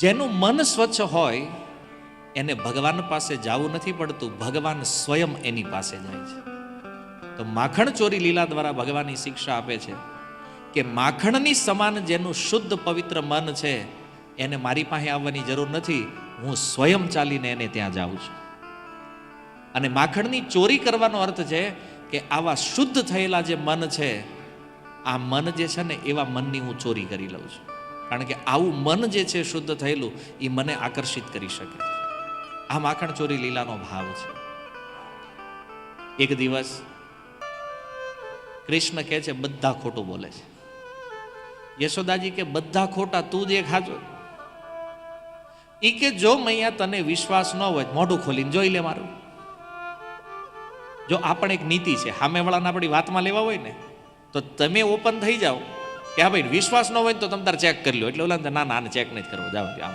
જેનું મન સ્વચ્છ હોય, એને ભગવાન પાસે જવું નથી પડતું. ભગવાન સ્વયં એની પાસે જાય છે. તો માખણ ચોરી લીલા દ્વારા ભગવાનની શિક્ષા આપે છે કે માખણની સમાન જેનું શુદ્ધ પવિત્ર મન છે, એને મારી પાસે આવવાની જરૂર નથી. હું સ્વયં ચાલીને એને ત્યાં જાઉં છું. અને માખણની ચોરી કરવાનો અર્થ છે કે આવા શુદ્ધ થયેલા જે મન છે, આ મન જે છે ને, એવા મનની હું ચોરી કરી લઉં છું. કારણ કે આવું મન જે છે શુદ્ધ થયેલું, એ મને આકર્ષિત કરી શકે. છે આ માખણ ચોરી લીલાનો ભાવ છે. એક દિવસ કૃષ્ણ કહે છે, બધા ખોટું બોલે છે. યશોદાજી કે, બધા ખોટા, તું જ એક હાચો. એ કે, જો મૈયા તને વિશ્વાસ ન હોય, મોઢું ખોલીને જોઈ લે મારું. જો આ પણ એક નીતિ છે, સામેવાળાને આપણી વાતમાં લેવા હોય ને, તો તમે ઓપન થઈ જાઓ. કે હા ભાઈ, વિશ્વાસ ન હોય તો તમે તાર ચેક કરી લો. એટલે ઓલા ના ના ચેક નથી કરવો. જાવ આમ.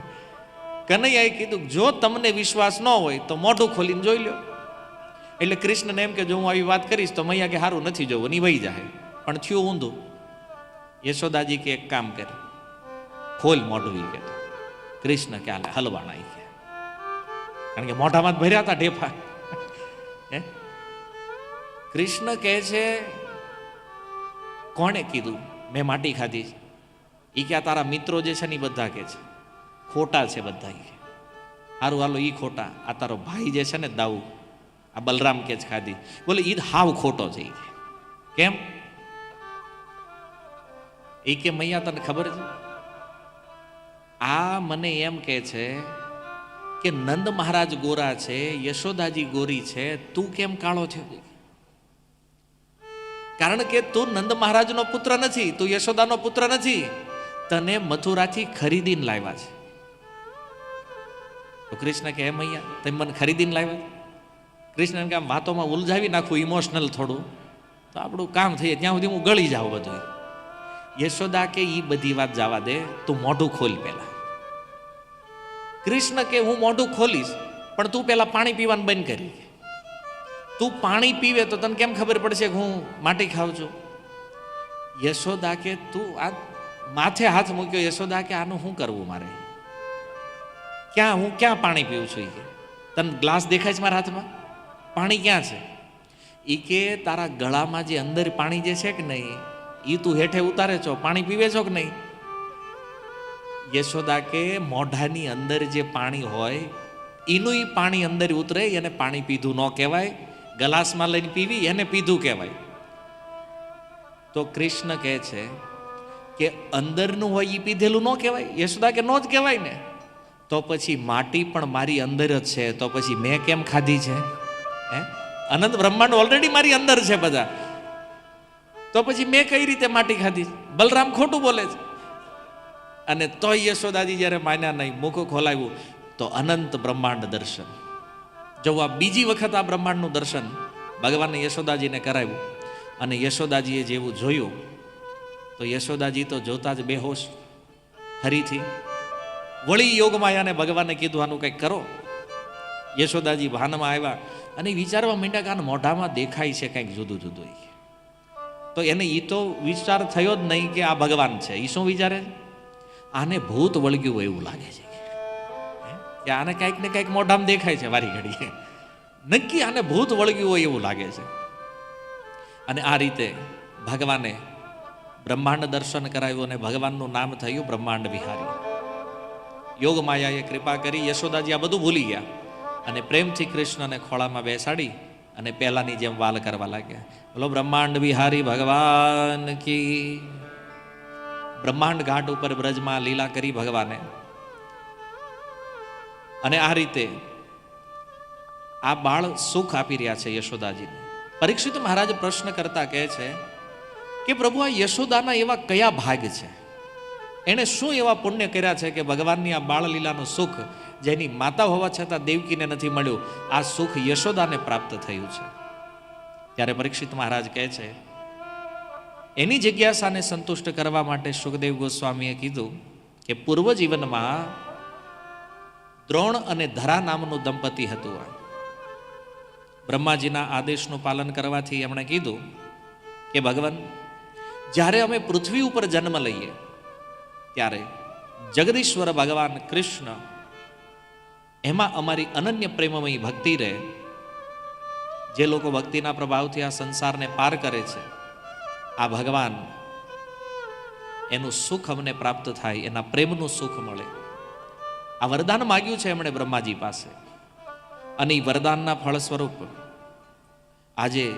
કનૈયાએ કીધું જો તમને વિશ્વાસ ન હોય તો મોઢું ખોલીને જોઈ લો એટલે કૃષ્ણને એમ કે, જો હું આવી વાત કરીશ તો મૈયા કે સારું નથી જોવું ની વહી જાય પણ થયું ઊંધું. યશોદાજી કે એક કામ કરે. ખોલ મોઢું એ કે. કૃષ્ણ કે હાલે હલવાના એ કે. કારણ કે મોઢામાં ભર્યા હતા ઢેફા. કૃષ્ણ કહે છે કોણે કીધું? મેં માટી ખાધી ઈ કે આ તારા મિત્રો જે છે ને એ બધા કે છે. ખોટા છે બધા કે. હારું, હાલો એ ખોટા. આ તારો ભાઈ જે છે ને દાઉ, આ બલરામ કે જ ખાધી. બોલે ઈદ હાવ ખોટો છે એ કેમ? એ કે, મૈયા, તને ખબર છે? આ મને એમ કે છે કે નંદ મહારાજ ગોરા છે, યશોદાજી ગોરી છે. તું કેમ કાળો છે? કારણ કે તું નંદ મહારાજનો પુત્ર નથી, તું યશોદાનો પુત્ર નથી. તને મથુરાથી ખરીદીને લાવ્યા છે. તો કૃષ્ણ કે હે મૈયા, તમે મને ખરીદીને લાવ્યા કૃષ્ણ કે, આમ વાતોમાં ઉલઝાવી નાખું ઇમોશનલ થોડું. તો આપણું કામ થઈએ ત્યાં સુધી હું ગળી જાઉં બધું. યશોદા કે એ બધી વાત જવા દે, તું મોઢું ખોલ પહેલા. કૃષ્ણ કે, હું મોઢું ખોલીશ, પણ તું પહેલા પાણી પીવાનું બંધ કરી તું પાણી પીવે તો તને કેમ ખબર પડશે કે હું માટી ખાઉં છું? યશોદા કે તું આ માથે હાથ મૂક્યો યશોદા કે આનું શું કરવું મારે? ક્યાં, હું ક્યાં પાણી પીવું છું ઈ? કે તને ગ્લાસ દેખાય છે મારા હાથમાં? પાણી ક્યાં છે? એ કે તારા ગળામાં જે અંદર પાણી જે છે કે નહીં એ તું હેઠે ઉતારે છો, પાણી પીવે છો કે નહીં? યશોદા કે મોઢાની અંદર જે પાણી હોય એનું પાણી અંદર ઉતરે, એને પાણી પીધું ન કહેવાય ગલાસમાં લઈને પીવી, એને પીધું કહેવાય. તો કૃષ્ણ કહે છે કે અંદરનું હોય એ પીધેલું ન કહેવાય, યશોદા કે ન જ કહેવાય ને? તો પછી માટી પણ મારી અંદર જ છે, તો પછી મેં કેમ ખાધી છે? હે? અનંત બ્રહ્માંડ ઓલરેડી મારી અંદર છે બધા. તો પછી મેં કઈ રીતે માટી ખાધી? બલરામ ખોટું બોલે છે. અને તો યશોદાજી જ્યારે માન્યા નહીં, મુખ ખોલાવ્યું, તો અનંત બ્રહ્માંડ દર્શન. જો આ બીજી વખત આ બ્રહ્માંડનું દર્શન ભગવાનને યશોદાજીને કરાવ્યું અને યશોદાજીએ જેવું જોયું, તો યશોદાજી તો જોતા જ બેહોશ હરીથી વળી યોગમાયાને ભગવાને કીધું, આનું કંઈક કરો યશોદાજી ભાનમાં આવ્યા અને વિચારવા માંડ્યા કે આના મોઢામાં દેખાય છે કંઈક જુદું જુદું. તો એને એ તો વિચાર થયો જ નહીં કે આ ભગવાન છે એ શું વિચારે આને ભૂત વળગ્યું એવું લાગે છે? કે આને કંઈક ને કંઈક મોઢામાં દેખાય છે વારી ઘડીએ. નક્કી આને ભૂત વળગ્યું હોય એવું લાગે છે. અને આ રીતે ભગવાને બ્રહ્માંડ દર્શન કરાવ્યું અને ભગવાનનું નામ થયું બ્રહ્માંડ વિહારી. યોગ માયાએ કૃપા કરી યશોદાજી આ બધું ભૂલી ગયા અને પ્રેમથી કૃષ્ણને ખોળામાં બેસાડી અને પહેલાની જેમ વાલ કરવા લાગ્યા. બોલો, બ્રહ્માંડ વિહારી ભગવાન કી. બ્રહ્માંડ ઘાટ ઉપર બ્રજમાં લીલા કરી ભગવાને અને આ રીતે આ બાળ સુખ આપી રહ્યા છે યશોદાજીને. પરીક્ષિત મહારાજ પ્રશ્ન કરતા કહે છે કે પ્રભુ, આ યશોદાના એવા કયા ભાગ છે? એણે શું એવા પુણ્ય કર્યા છે કે ભગવાનની આ બાળલીલાનું સુખ જેની માતા હોવા છતાં દેવકીને નથી મળ્યું, આ સુખ યશોદાને પ્રાપ્ત થયું છે? ત્યારે પરીક્ષિત મહારાજ કહે છે, એની જિજ્ઞાસાને સંતુષ્ટ કરવા માટે સુખદેવ ગોસ્વામીએ કીધું કે પૂર્વ જીવનમાં દ્રોણ અને ધરા નામનું દંપતી હતું આ. બ્રહ્માજીના આદેશનું પાલન કરવાથી એમણે કીધું કે, ભગવાન, જ્યારે અમે પૃથ્વી ઉપર જન્મ લઈએ, ત્યારે જગદીશ્વર ભગવાન કૃષ્ણ એમાં અમારી અનન્ય પ્રેમમય ભક્તિ રહે. જે લોકો ભક્તિના પ્રભાવથી આ સંસારને પાર કરે છે, આ ભગવાન એનું સુખ અમને પ્રાપ્ત થાય, એના પ્રેમનું સુખ મળે. આ વરદાન માગ્યું છે એમણે બ્રહ્માજી પાસે. અને એ વરદાનના ફળ સ્વરૂપ આજે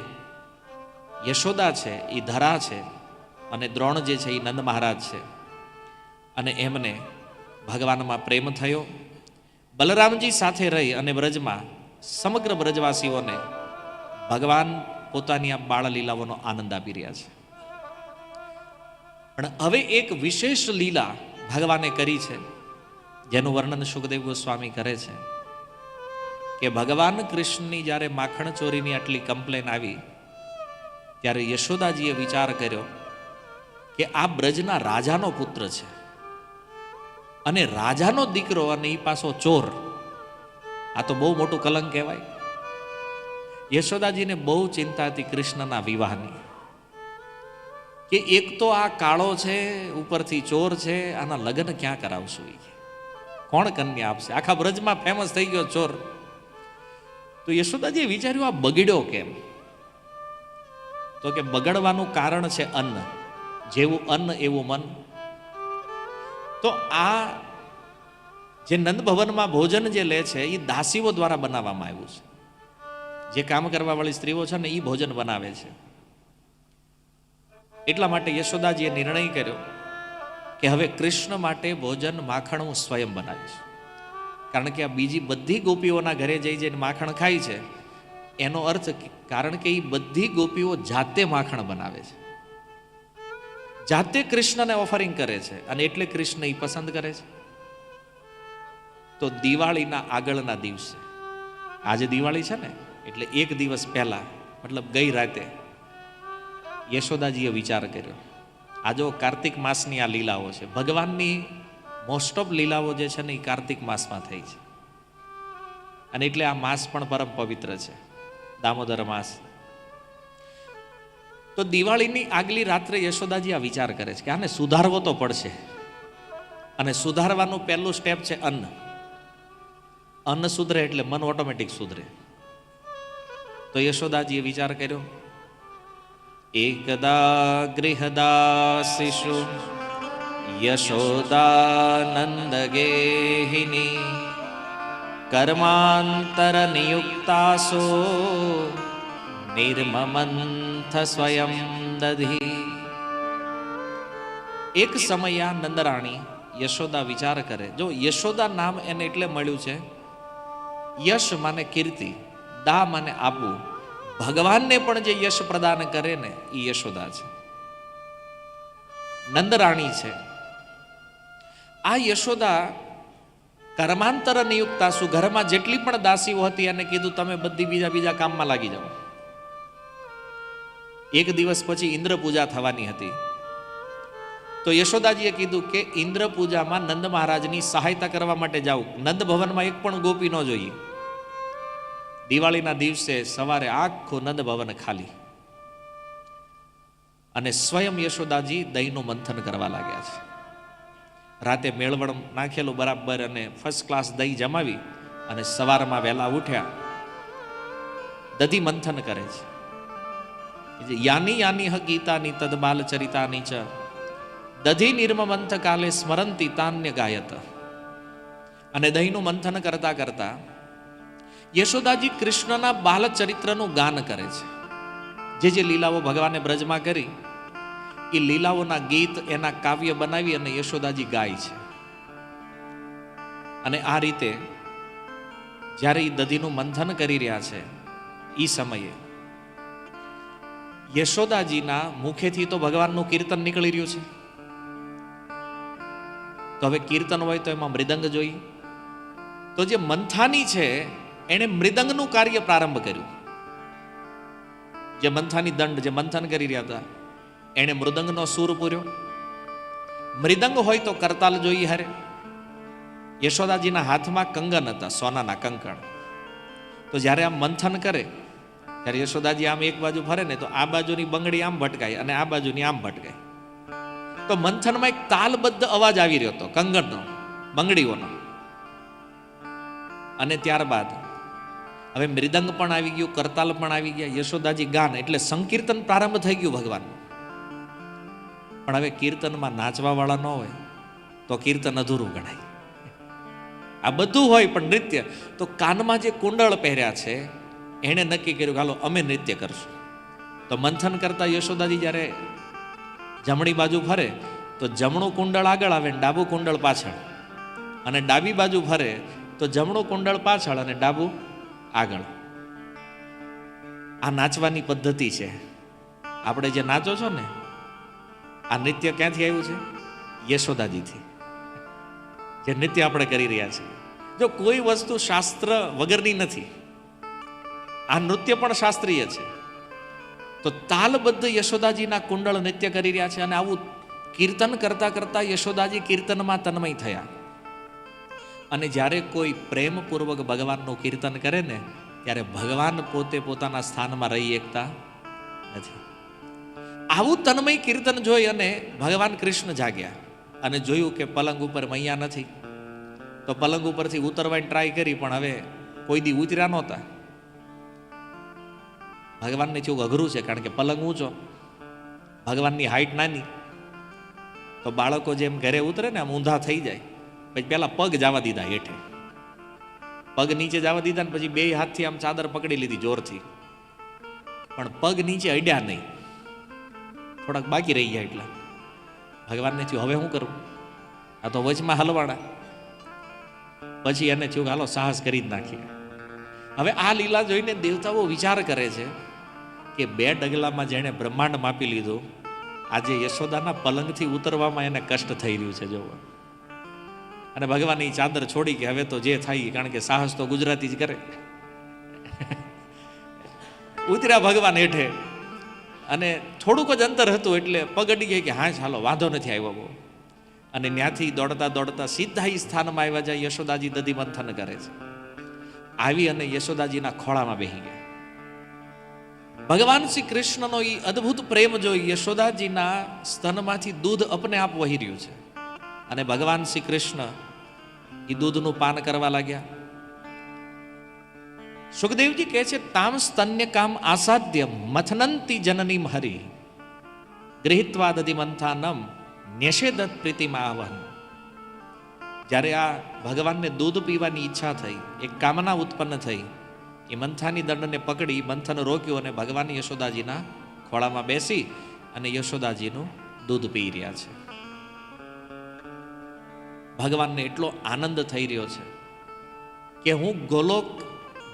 યશોદા છે એ ધરા છે, અને દ્રોણ જે છે એ નંદ મહારાજ છે. અને એમને ભગવાનમાં પ્રેમ થયો. બલરામજી સાથે રહી અને બ્રજમાં સમગ્ર બ્રજવાસીઓને ભગવાન પોતાની આ બાળ લીલાઓનો આનંદ આપી રહ્યા છે. પણ હવે એક વિશેષ લીલા ભગવાને કરી છે. જેનું વર્ણન સુખદેવ ગોસ્વામી કરે છે કે ભગવાન કૃષ્ણની જ્યારે માખણ ચોરીની આટલી કમ્પ્લેન આવી, ત્યારે યશોદાજીએ વિચાર કર્યો કે આ બ્રજના રાજાનો પુત્ર છે. અને રાજાનો દીકરો અને એ પાછો ચોર, આ તો બહુ મોટું કલંક કહેવાય. યશોદાજીને બહુ ચિંતા હતી કૃષ્ણના વિવાહની, કે એક તો આ કાળો છે, ઉપરથી ચોર છે, આના લગ્ન ક્યાં કરાવશું એ કોણ કન્યા આપશે? આખા બ્રજમાં ફેમસ થઈ ગયો ચોર. તો યશોદાજીએ વિચાર્યું, આ બગડ્યો કેમ? તો કે બગડવાનું કારણ છે અન્ન. જેવું અન્ન, એવું મન. તો આ જે નંદભવનમાં ભોજન જે લે છે એ દાસીઓ દ્વારા બનાવવામાં આવ્યું છે. જે કામ કરવાવાળી સ્ત્રીઓ છે ને એ ભોજન બનાવે છે. એટલા માટે યશોદાજીએ નિર્ણય કર્યો કે હવે કૃષ્ણ માટે ભોજન માખણ હું સ્વયં બનાવીશ. કારણ કે આ બીજી બધી ગોપીઓના ઘરે જઈ જઈને માખણ ખાય છે, એનો અર્થ કારણ કે એ બધી ગોપીઓ જાતે માખણ બનાવે છે. જાતે કૃષ્ણને ઓફરિંગ કરે છે અને એટલે કૃષ્ણ એ પસંદ કરે છે. તો દિવાળીના આગળના દિવસે, આજે દિવાળી છે ને, એટલે એક દિવસ પહેલા, મતલબ ગઈ રાતે, યશોદાજીએ વિચાર કર્યો. આ જો કાર્તિક માસની આ લીલાઓ છે, ભગવાનની મોસ્ટ ઓફ લીલાઓ જે છે ને એ કાર્તિક માસમાં થઈ છે. અને એટલે આ માસ પણ પરમ પવિત્ર છે, દામોદર માસ. તો દિવાળીની આગલી રાત્રે યશોદાજી આ વિચાર કરે છે કે આને સુધારવો તો પડશે. અને સુધારવાનું પહેલું સ્ટેપ છે અન્ન. અન્ન સુધરે એટલે મન ઓટોમેટિક સુધરે. તો યશોદાજીએ વિચાર કર્યો યશોદાનંદ ગેહિની કર્માંતર નિયુક્તાસો નિર્મમંથ સ્વયં દધી એક સમય નંદરાણી યશોદા વિચાર કરે જો યશોદા નામ એને એટલે મળ્યું છે યશ માને કીર્તિ દા માને આપવું ભગવાનને પણ જે યશ પ્રદાન કરે ને એ યશોદા છે. નંદરાણી છે. આ યશોદા કર્માંતર નિયુક્તા શું ઘરમાં જેટલી પણ દાસીઓ હતી અને કીધું, તમે બધી બીજા બીજા કામમાં લાગી જાઓ. એક દિવસ પછી ઇન્દ્ર પૂજા થવાની હતી. તો યશોદાજીએ કીધું કે, ઇન્દ્ર પૂજામાં નંદ મહારાજની સહાયતા કરવા માટે જાઉં નંદ ભવનમાં એક પણ ગોપી ન જોઈએ. દિવાળીના દિવસે સવારે આખું નંદ ભવન ખાલી. અને સ્વયં યશોદાજી દહીંનું મંથન કરવા લાગ્યા છે. રાતે મેળવણ નાખેલું બરાબર અને ફર્સ્ટ ક્લાસ દહીં જમાવી અને સવારમાં વહેલા ઉઠ્યા. દધી મંથન કરે છે. યાની યાની હ ગીતાની, તદબાલ ચરિતાની ચ. દધી નિર્મમંથ કાલે સ્મરંતી તાન્ય ગાયત. અને દહીંનું મંથન કરતા કરતા યશોદાજી કૃષ્ણના બાલ ચરિત્રનું ગાન કરે છે. જે જે લીલાઓ ભગવાને બ્રજમાં કરી, એ લીલાઓના ગીત એના કાવ્ય બનાવી અને યશોદાજી ગાય છે. અને આ રીતે જ્યારે એ દધીનું મંથન કરી રહ્યા છે એ સમયે યશોદાજીના મુખેથી તો ભગવાનનું કીર્તન નીકળી રહ્યું છે. તો હવે કીર્તન હોય તો એમાં મૃદંગ જોઈ. તો જે મંથાની છે એણે મૃદંગનું કાર્ય પ્રારંભ કર્યું. જે મંથાની દંડ, જે મંથન કરી રહ્યા હતા, એણે મૃદંગનો સૂર પૂર્યો. મૃદંગ હોય તો કરતાલ જોઈએ હરે. યશોદાજીના હાથમાં કંગન હતા, સોનાના કંકણ. તો જ્યારે આમ મંથન કરે, ત્યારે યશોદાજી આમ એક બાજુ ફરે ને તો આ બાજુની બંગડી આમ ભટકાય અને આ બાજુની આમ ભટકાય. તો મંથનમાં એક તાલબદ્ધ અવાજ આવી રહ્યો હતો કંગણનો બંગડીઓનો. અને ત્યારબાદ હવે મૃદંગ પણ આવી ગયું, કરતાલ પણ આવી ગયા, યશોદાજી ગાન, એટલે સંકીર્તન પ્રારંભ થઈ ગયું ભગવાનનું પણ હવે કીર્તનમાં નાચવા વાળા ન હોય, તો કીર્તન અધૂરું ગણાય. આ બધું હોય પણ નૃત્ય. તો કાનમાં જે કુંડળ પહેર્યા છે, એણે નક્કી કર્યું હાલો, અમે નૃત્ય કરશું. તો મંથન કરતા યશોદાજી જ્યારે જમણી બાજુ ફરે, તો જમણું કુંડળ આગળ આવે ડાબું કુંડળ પાછળ. અને ડાબી બાજુ ફરે, તો જમણું કુંડળ પાછળ અને ડાબું આગળ. આ નાચવાની પદ્ધતિ છે. આપણે જે નાચો છો ને, આ નૃત્ય ક્યાંથી આવ્યું છે? યશોદાજીથી. જે નૃત્ય આપણે કરી રહ્યા છીએ. જો કોઈ વસ્તુ શાસ્ત્ર વગરની નથી, આ નૃત્ય પણ શાસ્ત્રીય છે. તો તાલબદ્ધ યશોદાજીના કુંડળ નૃત્ય કરી રહ્યા છે અને આવું કીર્તન કરતા કરતા યશોદાજી કીર્તનમાં તન્મય થયા. અને જ્યારે કોઈ પ્રેમપૂર્વક ભગવાનનું કીર્તન કરે ને, ત્યારે ભગવાન પોતે પોતાના સ્થાનમાં રહી એકતા નથી. આવું તન્મય કીર્તન જોઈ અને ભગવાન કૃષ્ણ જાગ્યા અને જોયું કે પલંગ ઉપર મૈયા નથી. તો પલંગ ઉપરથી ઉતરવાની ટ્રાય કરી, પણ હવે કોઈ દી ઉતર્યા નહોતા. ભગવાનને થયું અઘરું છે, કારણ કે પલંગ ઊંચો. ભગવાનની હાઈટ નાની. તો બાળકો જેમ ઘરે ઉતરે ને, આમ ઊંધા થઈ જાય. પછી પેલા પગ જવા દીધા હેઠે. પગ નીચે જવા દીધા ને પછી બે હાથથી આમ ચાદર પકડી લીધી જોરથી. પણ પગ નીચે અડ્યા નહીં. થોડાક બાકી રહી ગયા એટલા. ભગવાનને થયું, હવે શું કરું? આ તો વચમાં હલવાડા. પછી એને થયું હાલો, સાહસ કરી જ નાખીએ. હવે આ લીલા જોઈને દેવતાઓ વિચાર કરે છે કે બે ડગલામાં જેણે બ્રહ્માંડ માપી લીધું, આજે યશોદાના પલંગથી ઉતરવામાં એને કષ્ટ થઈ રહ્યું છે, જોવો. અને ભગવાન એ ચાદર છોડી કે હવે તો જે થાય કારણ કે સાહસ તો ગુજરાતી જ કરે. ઉતર્યા ભગવાન હેઠે અને થોડુંક જ અંતર હતું એટલે પગ અડી ગયા કે હા ચાલો વાંધો નથી આવ્યો બહુ. અને ત્યાંથી દોડતા દોડતા સીધા એ સ્થાનમાં આવ્યા જાય યશોદાજી દધી મંથન કરે છે. આવી અને યશોદાજીના ખોળામાં બેહી ગયા. ભગવાન શ્રી કૃષ્ણનો એ અદ્ભુત પ્રેમ જોઈ યશોદાજીના સ્તનમાંથી દૂધ અપને આપ વહી રહ્યું છે. અને ભગવાન શ્રી કૃષ્ણ એ દૂધનું પાન કરવા લાગ્યા. સુખદેવજી કહે છે તામ સ્તન્ય કામ આસાધ્ય મથનંતી જનની હરિ. ગૃહિત્વા દધિ મંથાનમ ન્યષેદત પ્રીતિમાં આવહન જ્યારે આ ભગવાનને દૂધ પીવાની ઈચ્છા થઈ, એક કામના ઉત્પન્ન થઈ, એ મંથાની દંડને પકડી મંથન રોક્યો અને ભગવાન યશોદાજીના ખોળામાં બેસી અને યશોદાજીનું દૂધ પી રહ્યા છે. ભગવાનને એટલો આનંદ થઈ રહ્યો છે કે હું ગોલોક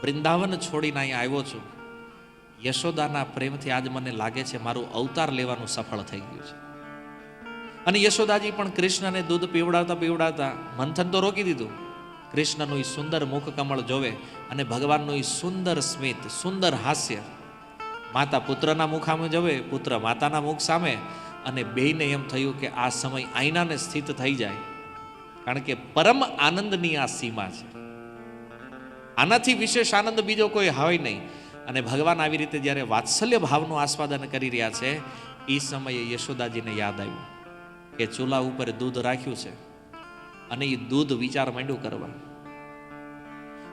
વૃંદાવન છોડીને અહીં આવ્યો છું. યશોદાના પ્રેમથી આજ મને લાગે છે મારું અવતાર લેવાનું સફળ થઈ ગયું છે. અને યશોદાજી પણ કૃષ્ણને દૂધ પીવડાવતા પીવડાવતા મંથન તો રોકી દીધું. કૃષ્ણનું એ સુંદર મુખ કમળ જોવે અને ભગવાનનું એ સુંદર સ્મિત, સુંદર હાસ્ય માતા પુત્રના મુખ સામે જોવે, પુત્ર માતાના મુખ સામે અને બેયને એમ થયું કે આ સમય આઈનાને સ્થિત થઈ જાય. કારણ કે પરમ આનંદની આ સીમા છે. આનાથી વિશેષ આનંદ બીજો કોઈ હોય નહીં. અને ભગવાન આવી રીતે જ્યારે વાત્સલ્ય ભાવનું આસ્વાદન કરી રહ્યા છે, એ સમયે યશોદાજીને યાદ આવ્યું કે ચૂલા ઉપર દૂધ રાખ્યું છે અને એ દૂધ વિચાર માંડ્યું કરવા.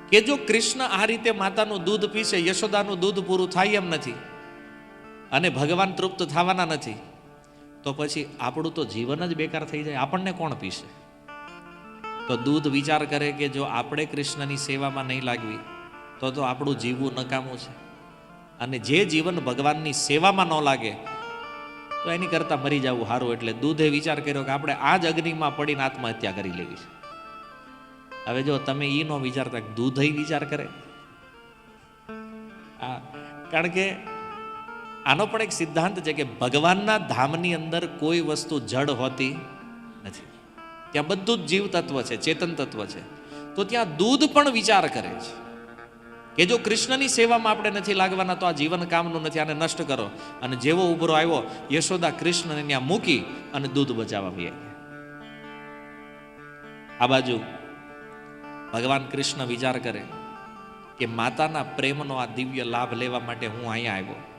કે જો કૃષ્ણ આ રીતે માતાનું દૂધ પીશે, યશોદાનું દૂધ પૂરું થાય એમ નથી અને ભગવાન તૃપ્ત થવાના નથી, તો પછી આપણું તો જીવન જ બેકાર થઈ જાય. આપણને કોણ પીશે? તો દૂધ વિચાર કરે કે જો આપણે કૃષ્ણની સેવામાં નહીં લાગવી, તો તો આપણું જીવવું નકામું છે. અને જે જીવન ભગવાનની સેવામાં ન લાગે, તો એની કરતાં મરી જવું સારું. એટલે દૂધે વિચાર કર્યો કે આપણે આ જ અગ્નિમાં પડીને આત્મહત્યા કરી લેવી છે. હવે જો તમે એ નો વિચારતા દૂધ વિચાર કરે. આ, કારણ કે આનો પણ એક સિદ્ધાંત છે કે ભગવાનના ધામની અંદર કોઈ વસ્તુ જડ હોતી નથી. ત્યાં બધું જ જીવ તત્વ છે ચેતન તત્વ છે. તો ત્યાં દૂધ પણ વિચાર કરે છે. કે જો કૃષ્ણની સેવામાં આપણે નથી લાગવાના, તો આ જીવન કામનું નથી, આને નષ્ટ કરો. અને જેવો ઉભરો આવ્યો, યશોદા કૃષ્ણને ત્યાં મૂકી અને દૂધ બચાવવા આવી આ બાજુ ભગવાન કૃષ્ણ વિચાર કરે કે માતાના પ્રેમનો આ દિવ્ય લાભ લેવા માટે હું અહીંયા આવ્યો.